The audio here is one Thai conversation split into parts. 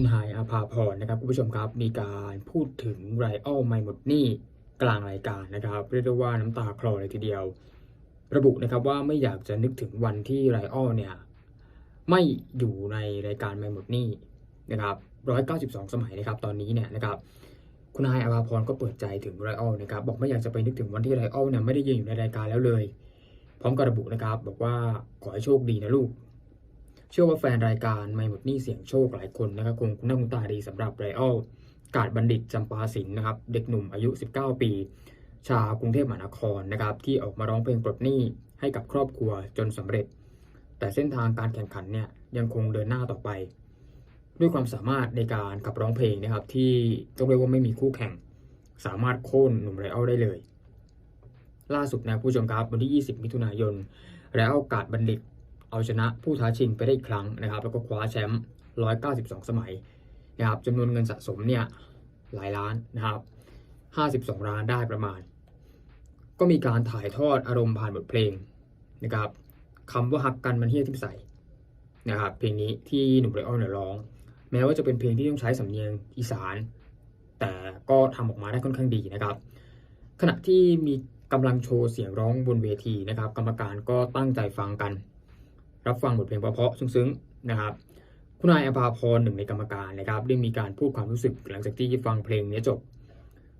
คุณหายอาภาพรนะครับคุณผู้ชมครับมีการพูดถึงไรอัลไม่หมดหนี้กลางรายการนะครับ เรียกได้ว่าน้ำตาคลอเลยทีเดียว ระบุนะครับว่าไม่อยากจะนึกถึงวันที่ไรอัลเนี่ยไม่อยู่ในรายการไม่หมดหนี้นะครับ192 สมัยนะครับตอนนี้เนี่ยนะครับคุณนายอาภาพรก็เปิดใจถึงไรอัลนะครับบอกไม่อยากจะไปนึกถึงวันที่ไรอัลเนี่ยไม่ได้ยืนอยู่ในรายการแล้วเลย พร้อมกับระบุนะครับ บอกว่าขอให้โชคดีนะลูก เชื่อว่าแฟนรายการไม่หมดหนี้เสียงโชคหลายคนนะครับคงคุ้นหน้าคุ้นตาดีสำหรับไรอัลกาดบัณฑิตจำปาสินนะครับ เด็กหนุ่มอายุ 19 ปี ชาวกรุงเทพมหานครนะครับ ที่ออกมาร้องเพลงปลดหนี้ให้กับครอบครัวจนสำเร็จ แต่เส้นทางการแข่งขันเนี่ยยังคงเดินหน้าต่อไป ด้วยความสามารถในการขับร้องเพลงนะครับ ที่ต้องเรียกว่าไม่มีคู่แข่ง สามารถโค่นหนุ่มไรอัลได้เลย ล่าสุดนะผู้ชมครับวันที่ 20 มิถุนายนไรอัลกาดบัณฑิต เอาชนะผู้ท้าชิงไปได้อีกครั้งนะครับ แล้วก็คว้าแชมป์ 192 สมัยนะครับจำนวนเงินสะสมเนี่ยหลายล้านนะครับ 52 ล้านได้ประมาณ ก็มีการถ่ายทอดอารมณ์ผ่านบทเพลงนะครับคำว่าฮักกันมันเฮี้ยทิมใสนะครับเพลงนี้ที่หนุ่มไรออนเนี่ยร้อง แม้ว่าจะเป็นเพลงที่ต้องใช้สำเนียงอีสาน แต่ก็ทำออกมาได้ค่อนข้างดีนะครับ ขณะที่มีกำลังโชว์เสียงร้องบนเวทีนะครับ กรรมการก็ตั้งใจฟังกัน รับฟังบทเพลงเพราะๆซึ้งๆนะครับ คุณนายอภาพรหนึ่งในกรรมการนะครับได้มีการพูดความรู้สึกหลังจากที่ฟังเพลงนี้จบ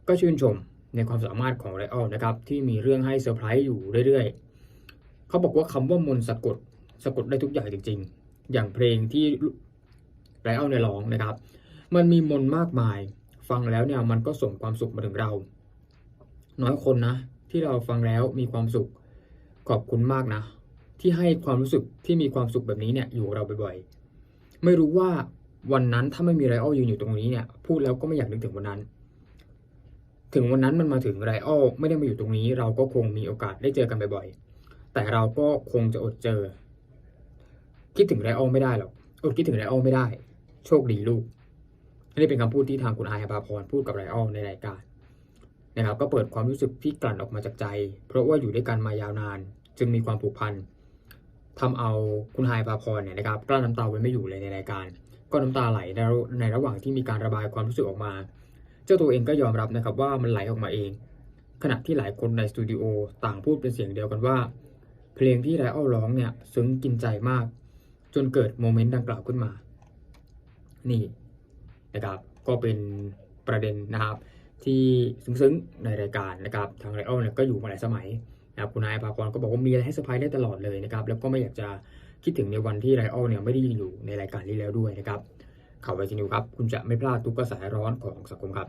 ก็ชื่นชมในความสามารถของไรอัลนะครับที่มีเรื่องให้เซอร์ไพรส์อยู่เรื่อยๆ เขาบอกว่าคำว่ามนสะกดสะกดได้ทุกอย่างจริงๆ อย่างเพลงที่ไรอัลในร้องนะครับ มันมีมนมากมาย ฟังแล้วเนี่ยมันก็ส่งความสุขมาถึงเรา น้อยคนนะ ที่เราฟังแล้วมีความสุขขอบคุณมากนะ ที่ให้ความรู้สึกที่มีความสุขแบบนี้เนี่ยอยู่เราบ่อยๆ ไม่รู้ว่าวันนั้นถ้าไม่มีไรอัลยืนอยู่ตรงนี้เนี่ยพูดแล้วก็ไม่อยากนึกถึงวันนั้น ถึงวันนั้นมันมาถึงไรอัลไม่ได้มาอยู่ตรงนี้ เราก็คงมีโอกาสได้เจอกันบ่อยๆ แต่เราก็คงจะอดเจอ คิดถึงไรอัลไม่ได้หรอกอดคิดถึงไรอัลไม่ได้ โชคดีลูกนี่เป็นคำพูดที่ทางคุณอายภาพรพูดกับไรอัลในรายการนะครับก็เปิดความรู้สึกที่กลั่นออกมาจากใจ เพราะว่าอยู่ด้วยกันมายาวนาน จึงมีความผูกพัน ทำเอาคุณไฮายภาพรเนี่ยนะครับกลั้นน้ำตาไว้ไม่อยู่เลยในรายการ ก็น้ำตาไหลในระหว่างที่มีการระบายความรู้สึกออกมา เจ้าตัวเองก็ยอมรับนะครับว่ามันไหลออกมาเอง ขณะที่หลายคนในสตูดิโอต่างพูดเป็นเสียงเดียวกันว่า เพลงที่ไรอัลร้องเนี่ยซึ้งกินใจมาก จนเกิดโมเมนต์ดังกล่าวขึ้นมา นี่นะครับก็เป็นประเด็นนะครับที่ซึ้งๆในรายการนะครับทางไรอัลเนี่ยก็อยู่มาหลายสมัย นะครับคุณนายภาพรก็บอกว่ามีอะไรให้เซอร์ไพรส์ได้ตลอดเลยนะครับแล้วก็ไม่อยากจะคิดถึงในวันที่ไรอัลเนี่ยไม่ได้อยู่ในรายการนี้แล้วด้วยนะครับข่าวไวจีนิวครับ คุณจะไม่พลาดทุกกระแสร้อนของสังคมครับ